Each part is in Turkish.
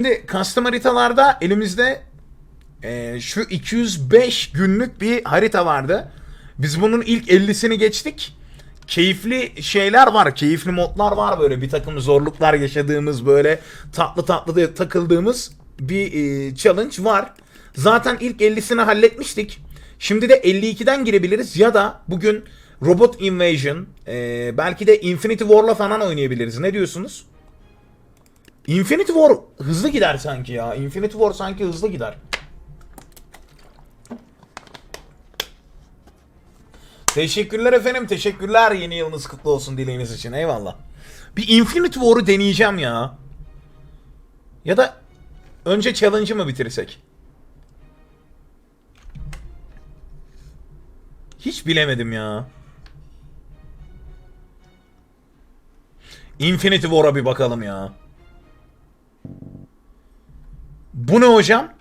Şimdi custom haritalarda elimizde e, şu 205 günlük bir harita vardı. Biz bunun ilk 50'sini geçtik. Keyifli şeyler var, keyifli modlar var böyle bir takım zorluklar yaşadığımız böyle tatlı tatlı takıldığımız bir e, challenge var. Zaten ilk 50'sini halletmiştik. Şimdi de 52'den girebiliriz ya da bugün Robot Invasion, e, belki de Infinity War'la falan oynayabiliriz. Ne diyorsunuz? Infinity War hızlı gider sanki ya. Infinity War sanki hızlı gider. Teşekkürler efendim. Teşekkürler yeni yılınız kutlu olsun dileğiniz için. Eyvallah. Bir Infinity War'u deneyeceğim ya. Ya da önce challenge'ı mı bitirsek? Hiç bilemedim ya. Infinity War'a bir bakalım ya. Bu ne hocam?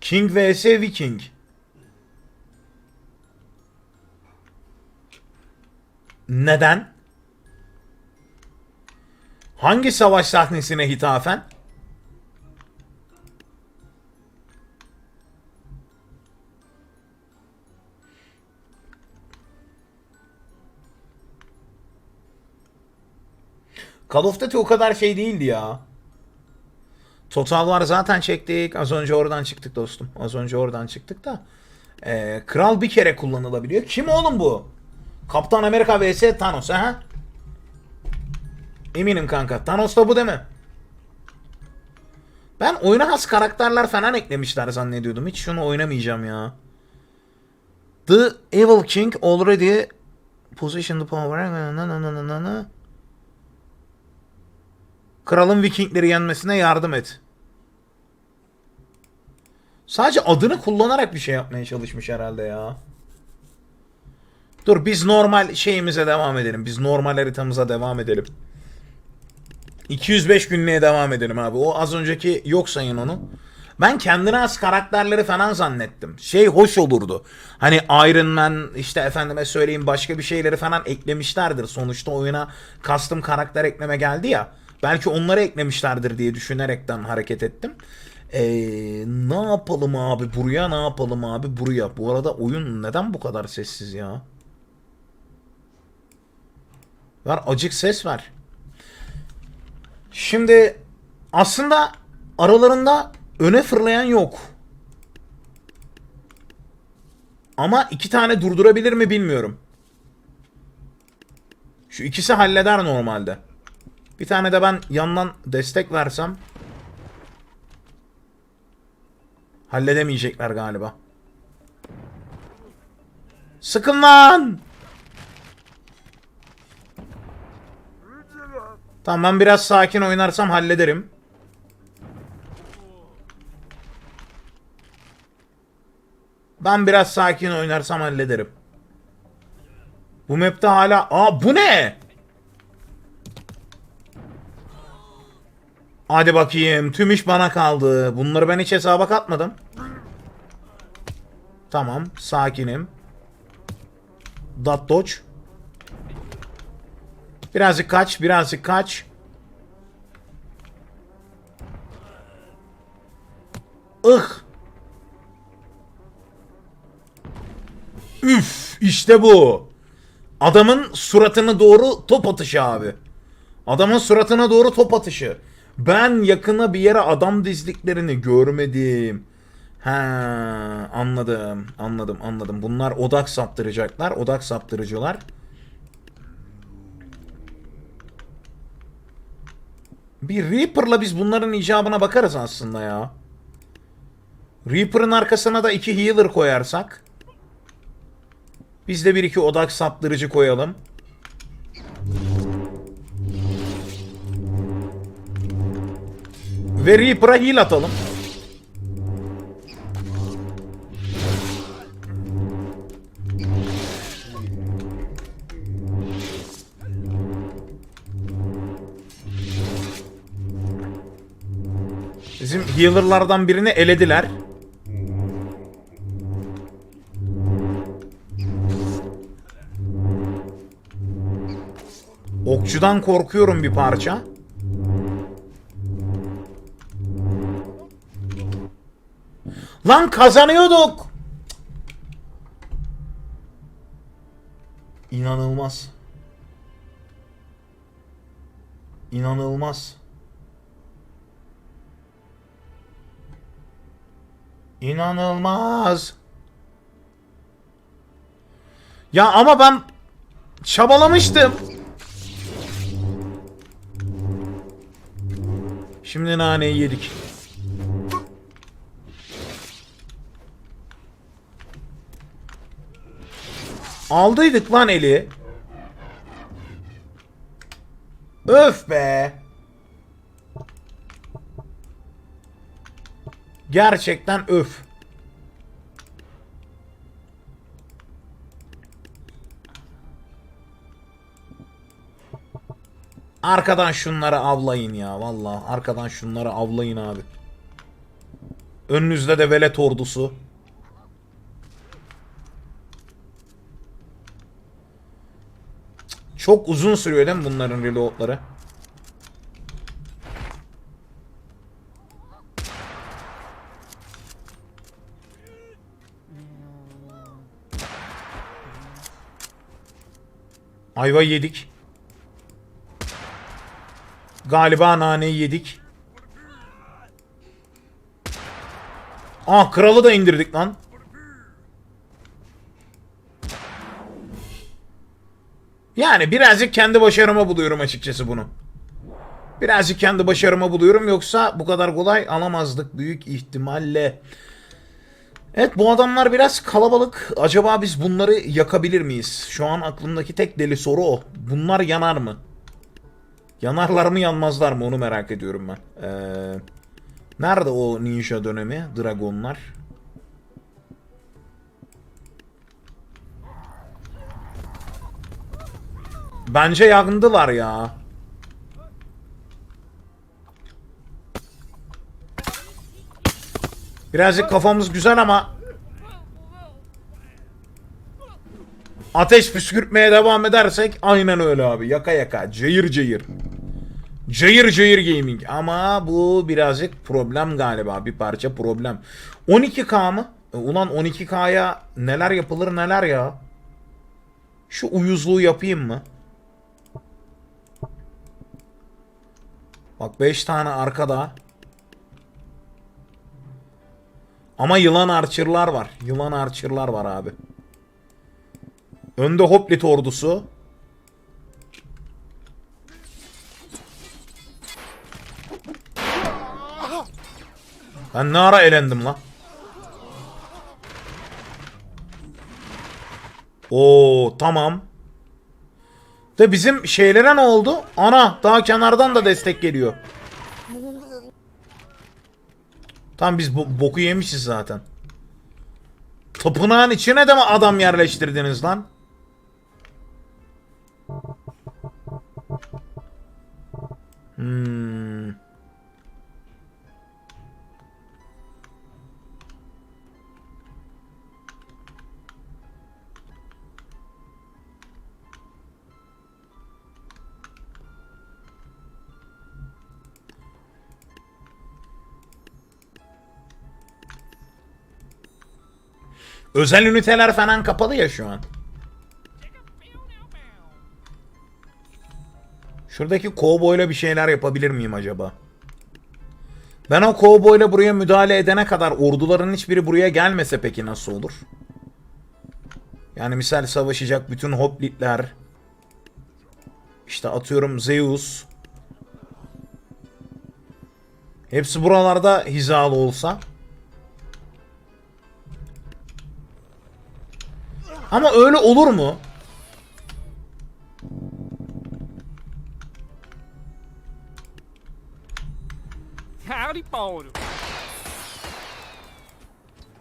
King vs Viking. Neden? Hangi savaş sahnesine hitafen? Call of Duty o kadar şey değildi ya. Total var zaten çektik. Az önce oradan çıktık dostum. Az önce oradan çıktık da. Ee, Kral bir kere kullanılabiliyor. Kim oğlum bu? Kaptan Amerika vs Thanos ha? Eminim kanka. Thanos da bu değil mi? Ben oyuna has karakterler falan eklemişler zannediyordum. Hiç şunu oynamayacağım ya. The Evil King already positioned the power. Kralın Vikingleri yenmesine yardım et. Sadece adını kullanarak bir şey yapmaya çalışmış herhalde ya. Dur biz normal şeyimize devam edelim. Biz normal haritamıza devam edelim. 205 günlüğe devam edelim abi. O az önceki yok sayın onu. Ben kendine az karakterleri falan zannettim. Şey hoş olurdu. Hani Iron Man işte efendime söyleyeyim başka bir şeyleri falan eklemişlerdir. Sonuçta oyuna custom karakter ekleme geldi ya. Belki onları eklemişlerdir diye düşünerekten hareket ettim. Ee, ne yapalım abi buraya ne yapalım abi buraya. Bu arada oyun neden bu kadar sessiz ya? Var acık ses var. Şimdi aslında aralarında öne fırlayan yok. Ama iki tane durdurabilir mi bilmiyorum. Şu ikisi halleder normalde. Bir tane de ben yandan destek versem halledemeyecekler galiba. Sıkın lan! Tamam ben biraz sakin oynarsam hallederim. Ben biraz sakin oynarsam hallederim. Bu map'te hala... Aa bu ne? Hadi bakayım. Tüm iş bana kaldı. Bunları ben hiç hesaba katmadım. Tamam. Sakinim. Dot dodge. Birazcık kaç. Birazcık kaç. Ih. Üf. işte bu. Adamın suratına doğru top atışı abi. Adamın suratına doğru top atışı. Ben yakına bir yere adam dizdiklerini görmedim. He anladım anladım anladım. Bunlar odak saptıracaklar. Odak saptırıcılar. Bir Reaper'la biz bunların icabına bakarız aslında ya. Reaper'ın arkasına da iki healer koyarsak. Biz de bir iki odak saptırıcı koyalım. Ve Reaper'a heal atalım. Bizim healer'lardan birini elediler. Okçudan korkuyorum bir parça. Lan kazanıyorduk. İnanılmaz. İnanılmaz. İnanılmaz. Ya ama ben çabalamıştım. Şimdi naneyi yedik. Aldıydık lan eli. Öf be. Gerçekten öf. Arkadan şunları avlayın ya vallahi arkadan şunları avlayın abi. Önünüzde de velet ordusu. Çok uzun sürüyor değil mi bunların reloadları? Ayva yedik. Galiba naneyi yedik. Ah kralı da indirdik lan. Yani birazcık kendi başarıma buluyorum açıkçası bunu. Birazcık kendi başarıma buluyorum yoksa bu kadar kolay alamazdık büyük ihtimalle. Evet bu adamlar biraz kalabalık. Acaba biz bunları yakabilir miyiz? Şu an aklımdaki tek deli soru o. Bunlar yanar mı? Yanarlar mı yanmazlar mı onu merak ediyorum ben. Ee, nerede o ninja dönemi? Dragonlar. Bence yandılar ya. Birazcık kafamız güzel ama ateş püskürtmeye devam edersek aynen öyle abi. Yaka yaka. Cayır cayır. Cayır cayır gaming. Ama bu birazcık problem galiba. Bir parça problem. 12K mı? E, Ulan 12K'ya neler yapılır neler ya. Şu uyuzluğu yapayım mı? Bak 5 tane arkada. Ama yılan archer'lar var. Yılan archer'lar var abi. Önde Hoplit ordusu. Ben ne ara elendim lan? Oo tamam. De bizim şeylere ne oldu? Ana daha kenardan da destek geliyor. Tamam biz bo- boku yemişiz zaten. Tapınağın içine de mi adam yerleştirdiniz lan? Hmm. Özel üniteler falan kapalı ya şu an. Şuradaki kovboyla bir şeyler yapabilir miyim acaba? Ben o kovboyla buraya müdahale edene kadar orduların hiçbiri buraya gelmese peki nasıl olur? Yani misal savaşacak bütün hoplitler. İşte atıyorum Zeus. Hepsi buralarda hizalı olsa. Ama öyle olur mu?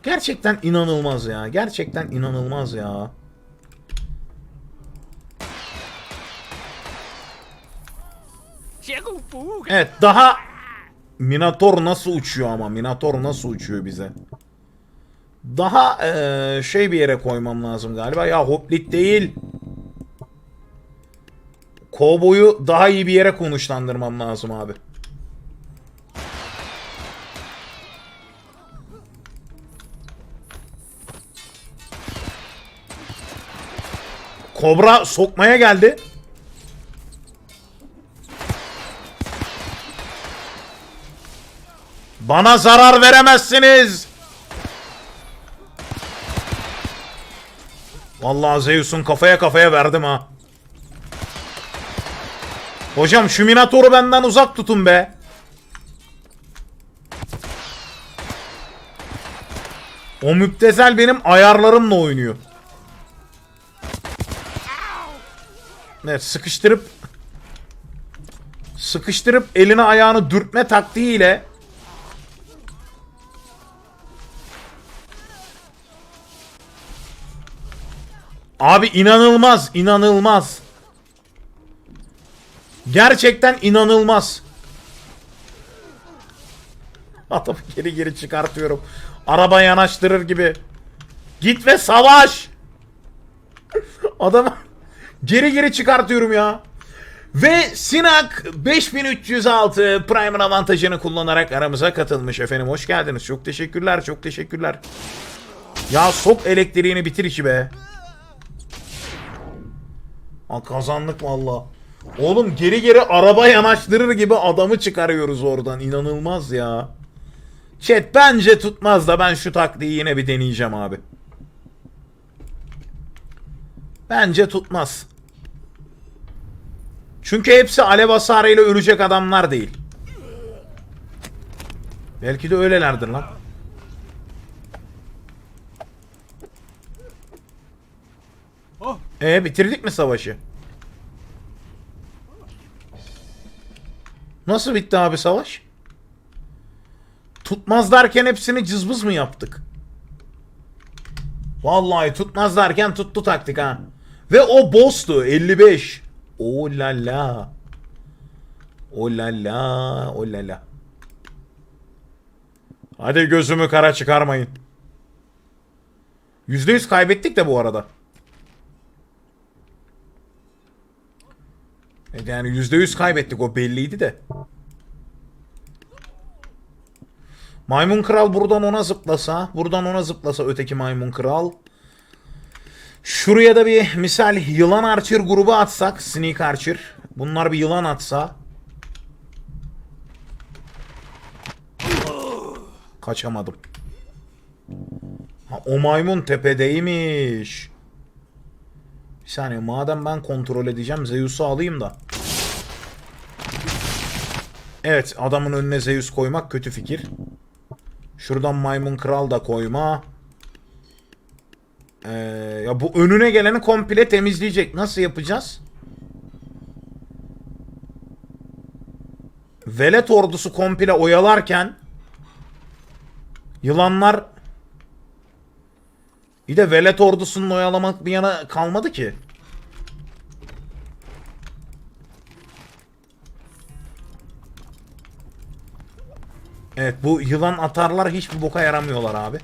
Gerçekten inanılmaz ya. Gerçekten inanılmaz ya. Evet daha Minator nasıl uçuyor ama Minator nasıl uçuyor bize? Daha eee, şey bir yere koymam lazım galiba. Ya Hoplit değil. Kovboyu daha iyi bir yere konuşlandırmam lazım abi. Kobra sokmaya geldi. Bana zarar veremezsiniz. Vallahi Zeus'un kafaya kafaya verdim ha. Hocam şu Minotaur'u benden uzak tutun be. O müptezel benim ayarlarımla oynuyor. Evet sıkıştırıp sıkıştırıp elini ayağını dürtme taktiğiyle Abi inanılmaz, inanılmaz. Gerçekten inanılmaz. Adamı geri geri çıkartıyorum. Araba yanaştırır gibi. Git ve savaş. Adamı geri geri çıkartıyorum ya. Ve Sinak 5306 Prime'ın avantajını kullanarak aramıza katılmış efendim. Hoş geldiniz. Çok teşekkürler. Çok teşekkürler. Ya sok elektriğini bitir işi be. Ha, kazandık valla. Oğlum geri geri araba yanaştırır gibi adamı çıkarıyoruz oradan. İnanılmaz ya. Chat bence tutmaz da ben şu taktiği yine bir deneyeceğim abi. Bence tutmaz. Çünkü hepsi alev hasarıyla ölecek adamlar değil. Belki de öylelerdir lan. E bitirdik mi savaşı? Nasıl bitti abi savaş? Tutmaz derken hepsini cızbız mı yaptık? Vallahi tutmaz derken tuttu taktik ha. Ve o boss'tu 55. O la la. O la la. O la la. Hadi gözümü kara çıkarmayın. %100 kaybettik de bu arada. Yani %100 kaybettik o belliydi de. Maymun kral buradan ona zıplasa, buradan ona zıplasa öteki maymun kral. Şuraya da bir misal yılan archer grubu atsak, sneak archer. Bunlar bir yılan atsa. Kaçamadım. Ha, o maymun tepedeymiş. Bir saniye madem ben kontrol edeceğim Zeus'u alayım da. Evet adamın önüne Zeus koymak kötü fikir. Şuradan maymun kral da koyma. Ee, ya bu önüne geleni komple temizleyecek. Nasıl yapacağız? Velet ordusu komple oyalarken yılanlar bir de velet ordusunun oyalamak bir yana kalmadı ki. Evet bu yılan atarlar hiçbir boka yaramıyorlar abi.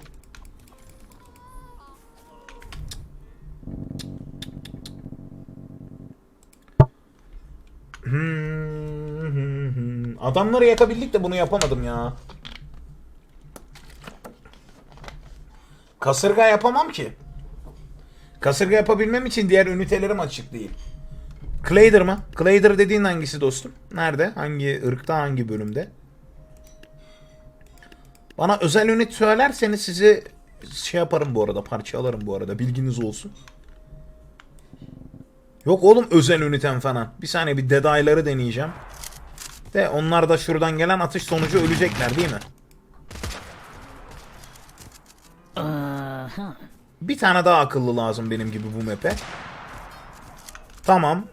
Hmm, Adamları yakabildik de bunu yapamadım ya. Kasırga yapamam ki. Kasırga yapabilmem için diğer ünitelerim açık değil. Clader mı? Clader dediğin hangisi dostum? Nerede? Hangi ırkta hangi bölümde? Bana özel ünit söylerseniz sizi şey yaparım bu arada parçalarım bu arada bilginiz olsun. Yok oğlum özel ünitem falan. Bir saniye bir dedayları deneyeceğim. De onlar da şuradan gelen atış sonucu ölecekler değil mi? Bir tane daha akıllı lazım benim gibi bu map'e. Tamam.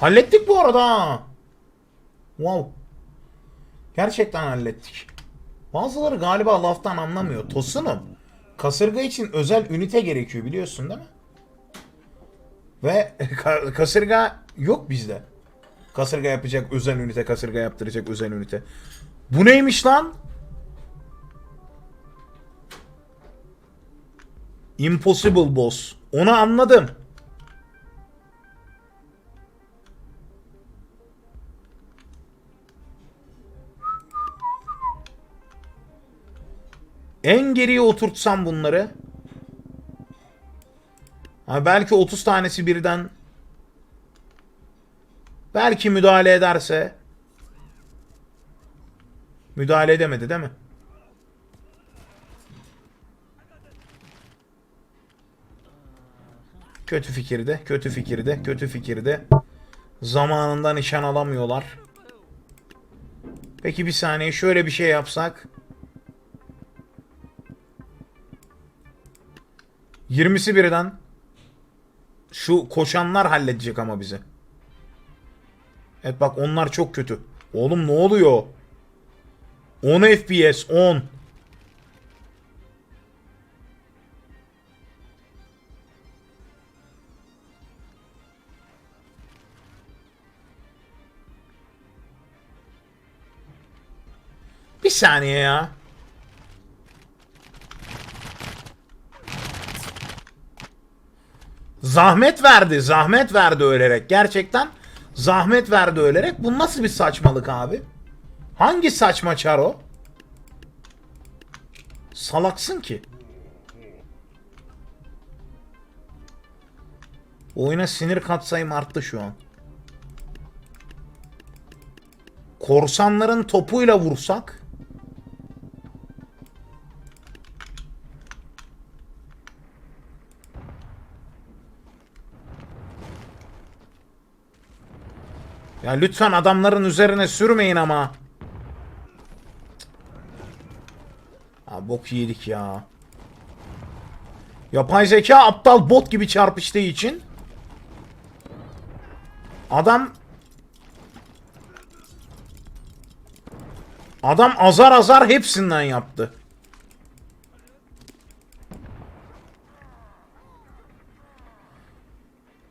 Hallettik bu arada. Wow. Gerçekten hallettik. Bazıları galiba laftan anlamıyor. Tosunum. Kasırga için özel ünite gerekiyor biliyorsun değil mi? Ve ka- kasırga yok bizde. Kasırga yapacak özel ünite, kasırga yaptıracak özel ünite. Bu neymiş lan? Impossible boss. Onu anladım. En geriye oturtsam bunları. Ha belki 30 tanesi birden belki müdahale ederse müdahale edemedi değil mi? Kötü fikirde, kötü fikirde, kötü fikirde. Zamanında nişan alamıyorlar. Peki bir saniye şöyle bir şey yapsak. 20'si birden şu koşanlar halledecek ama bizi. Evet bak onlar çok kötü. Oğlum ne oluyor? 10 FPS 10. Bir saniye ya. Zahmet verdi, zahmet verdi ölerek. Gerçekten zahmet verdi ölerek. Bu nasıl bir saçmalık abi? Hangi saçma çaro? Salaksın ki. Oyuna sinir katsayım arttı şu an. Korsanların topuyla vursak Ya lütfen adamların üzerine sürmeyin ama. Ha bok yedik ya. Yapay zeka aptal bot gibi çarpıştığı için adam adam azar azar hepsinden yaptı.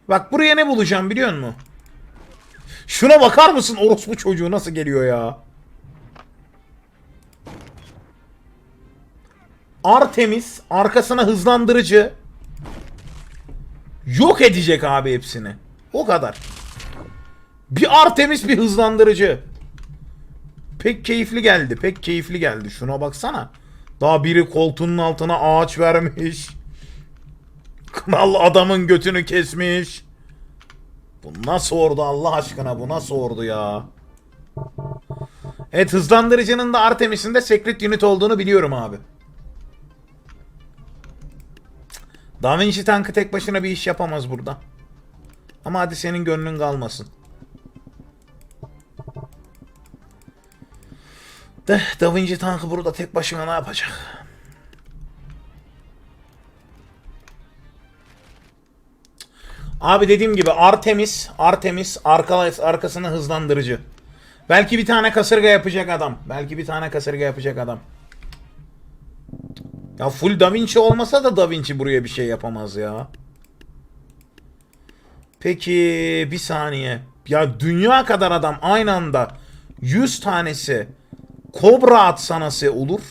Bak buraya ne bulacağım biliyor musun? Şuna bakar mısın orospu çocuğu nasıl geliyor ya? Artemis arkasına hızlandırıcı yok edecek abi hepsini. O kadar. Bir Artemis bir hızlandırıcı. Pek keyifli geldi. Pek keyifli geldi. Şuna baksana. Daha biri koltuğunun altına ağaç vermiş. Kral adamın götünü kesmiş. Bu nasıl ordu Allah aşkına bu nasıl ordu ya? Evet hızlandırıcının da Artemis'in de Secret Unit olduğunu biliyorum abi. Da Vinci tankı tek başına bir iş yapamaz burada. Ama hadi senin gönlün kalmasın. De Da Vinci tankı burada tek başına ne yapacak? Abi dediğim gibi Artemis, Artemis arka, arkasına hızlandırıcı. Belki bir tane kasırga yapacak adam. Belki bir tane kasırga yapacak adam. Ya full Da Vinci olmasa da Da Vinci buraya bir şey yapamaz ya. Peki bir saniye. Ya dünya kadar adam aynı anda 100 tanesi Kobra atsa nasıl olur?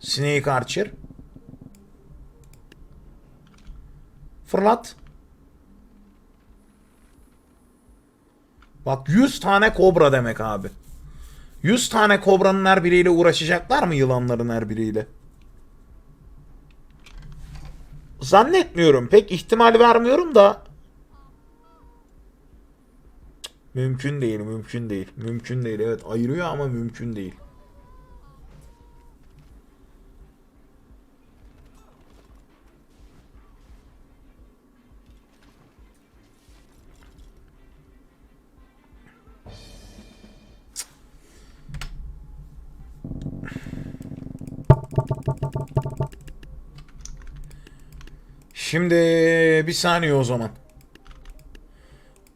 Snake Archer. Fırlat. Bak 100 tane kobra demek abi. 100 tane kobranın her biriyle uğraşacaklar mı yılanların her biriyle? Zannetmiyorum. Pek ihtimal vermiyorum da. Mümkün değil, mümkün değil. Mümkün değil. Evet ayırıyor ama mümkün değil. Şimdi bir saniye o zaman.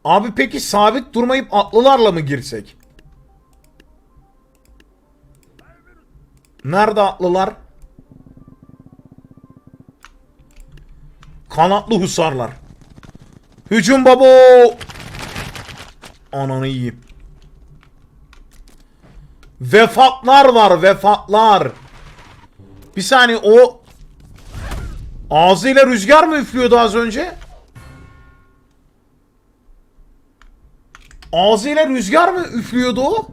Abi peki sabit durmayıp atlılarla mı girsek? Nerede atlılar? Kanatlı husarlar. Hücum babo. Ananı yiyeyim. Vefatlar var vefatlar. Bir saniye o ağzıyla rüzgar mı üflüyordu az önce? Ağzıyla rüzgar mı üflüyordu o?